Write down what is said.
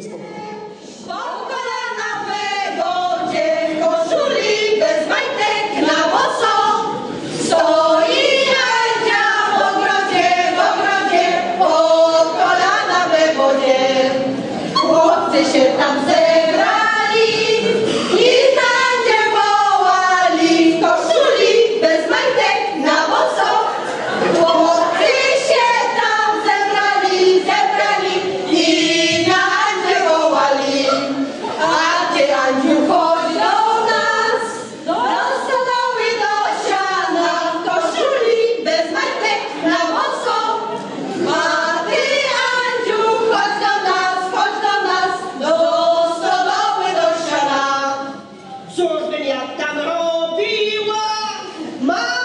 Wodzie, w koszuli bez majtek na boso. Stoi Jadzia w ogrodzie, w ogrodzie, po kolana we wodzie. Chłopcy się tam ze やっただろう P はまあ